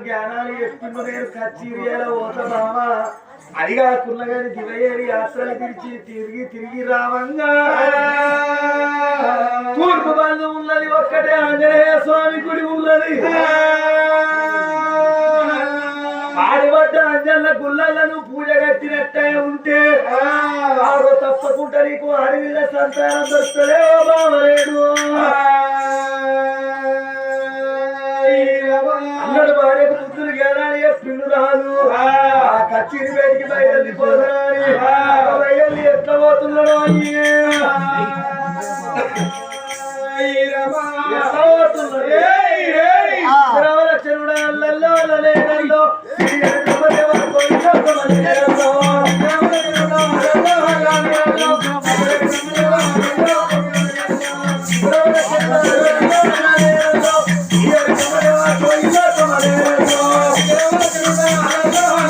జ్ఞానాలు ఎప్పుడు నేను కచ్చిరియాల పోత బావా అది కాకుండా కానీ దివయ్యేరి యాత్రలు తిరిగి తిరిగి తిరిగి రావంగా. తూర్పు ఉన్నది ఒక్కటే ఆంజనేయ స్వామి గుడి ఉన్నది. ఆడిపడ్డ అంజన్న గుళ్ళలను పూజ కట్టినట్టే ఉంటే ఆడు తప్పకుండా నీకు అడవిలో సంతానం దొరుకుతలే బావలేడు. అన్నడు భార్యకు పుత్రులు గేరాలి పిల్లు రాదు. ఆ. కచ్చిరి బయటికి బయలుపోతున్నాడు బయలు ఎట్లా పోతున్నాడు అయ్యే. ఎట్లా శ్రీరామ